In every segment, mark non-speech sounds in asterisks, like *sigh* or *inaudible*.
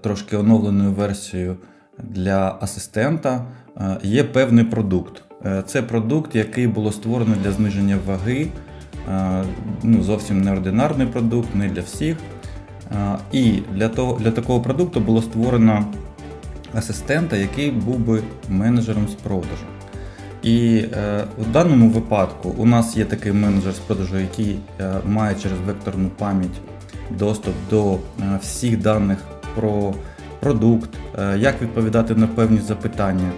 трошки оновленою версією для асистента, е, є певний продукт. Е, Це продукт, який було створено для зниження ваги. Е, Ну, зовсім неординарний продукт, не для всіх. І для, того, для такого продукту було створено асистента, який був би менеджером з продажу. І в даному випадку у нас є такий менеджер з продажу, який має через векторну пам'ять доступ до всіх даних про продукт, е, як відповідати на певні запитання.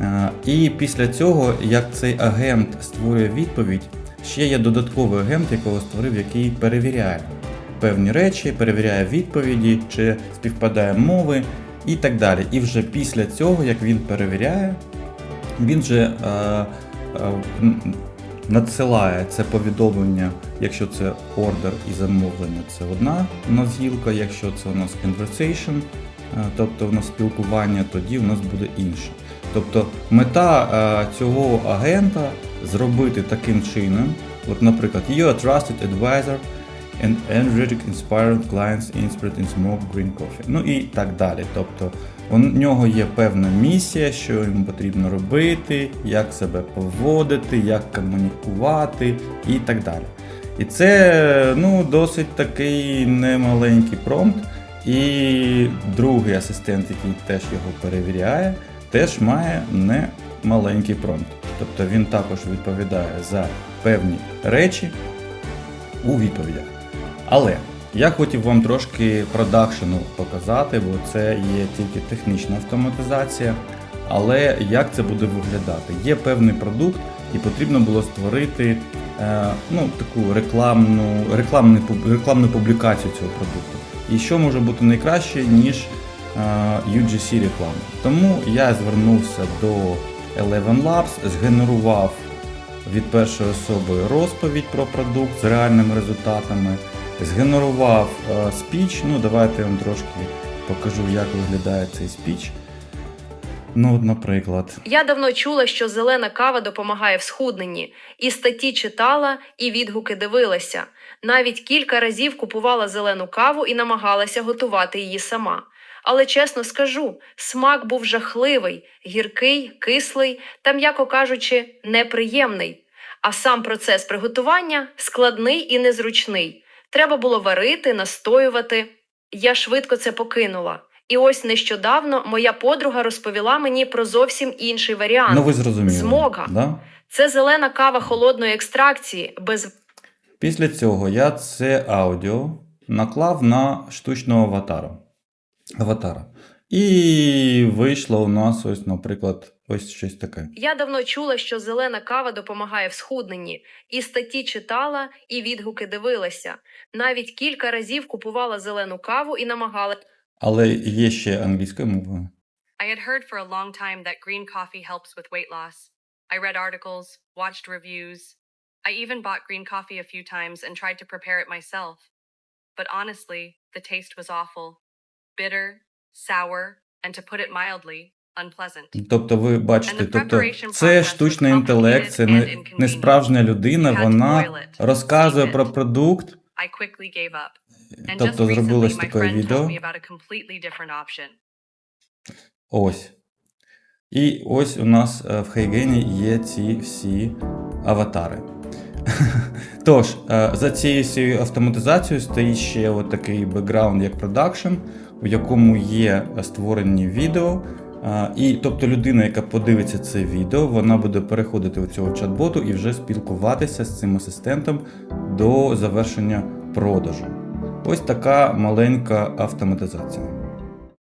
Е, і після цього, як цей агент створює відповідь, ще є додатковий агент, якого створив, який перевіряє певні речі, перевіряє відповіді, чи співпадає мови і так далі. І вже після цього, як він перевіряє, він же е, надсилає це повідомлення, якщо це ордер і замовлення, це одна у нас гілка, якщо це у нас conversation, е, тобто у нас спілкування, тоді у нас буде інше. Тобто мета е, цього агента зробити таким чином, от, наприклад, you are trusted advisor and energetic inspired clients inspired in smoke green coffee. Ну і так далі. Тобто у нього є певна місія, що йому потрібно робити, як себе поводити, як комунікувати і так далі. І це ну, досить такий немаленький промпт. І другий асистент, який теж його перевіряє, теж має немаленький промпт. Тобто він також відповідає за певні речі у відповідях. Але я хотів вам трошки продакшену показати, бо це є тільки технічна автоматизація. Але як це буде виглядати? Є певний продукт, і потрібно було створити е, ну, таку рекламну, рекламну, рекламну публікацію цього продукту. І що може бути найкраще, ніж е, UGC реклама. Тому я звернувся до Eleven Labs, згенерував від першої особи розповідь про продукт з реальними результатами, згенерував е, спіч. Ну, давайте я вам трошки покажу, як виглядає цей спіч. Ну, от, наприклад, Я давно чула, що зелена кава допомагає в схудненні, і статті читала, і відгуки дивилася. Навіть кілька разів купувала зелену каву і намагалася готувати її сама. Але чесно скажу, смак був жахливий, гіркий, кислий та, м'яко кажучи, неприємний. А сам процес приготування складний і незручний. Треба було варити, настоювати. Я швидко це покинула. І ось нещодавно моя подруга розповіла мені про зовсім інший варіант. ну ви зрозуміли. Змога. Да? Це зелена кава холодної екстракції без Після цього я це аудіо наклав на штучного аватара. аватара. І вийшло у нас ось, наприклад, ось щось таке. Я давно чула, що зелена кава допомагає в схудненні, і статті читала, і відгуки дивилася. Навіть кілька разів купувала зелену каву і намагалася. Але є ще англійською мовою. I had heard for a long time that green coffee helps with weight loss. I read articles, watched reviews. I even bought green coffee a few times and tried to prepare it myself. But honestly, the taste was awful bitter, sour, and to put it mildly, unpleasant. Тобто, ви бачите, тобто це штучний інтелект, це не, не справжня людина, вона розказує про продукт. Тобто зробилось таке відео. Ось. І ось у нас е, в Хейгені є ці всі аватари. *laughs* Тож, е, за цією автоматизацією стоїть ще от такий бекграунд, як продакшн, у якому є створені відео. Е, І тобто людина, яка подивиться це відео, вона буде переходити у цього чат-боту і вже спілкуватися з цим асистентом до завершення продажу. Ось така маленька автоматизація.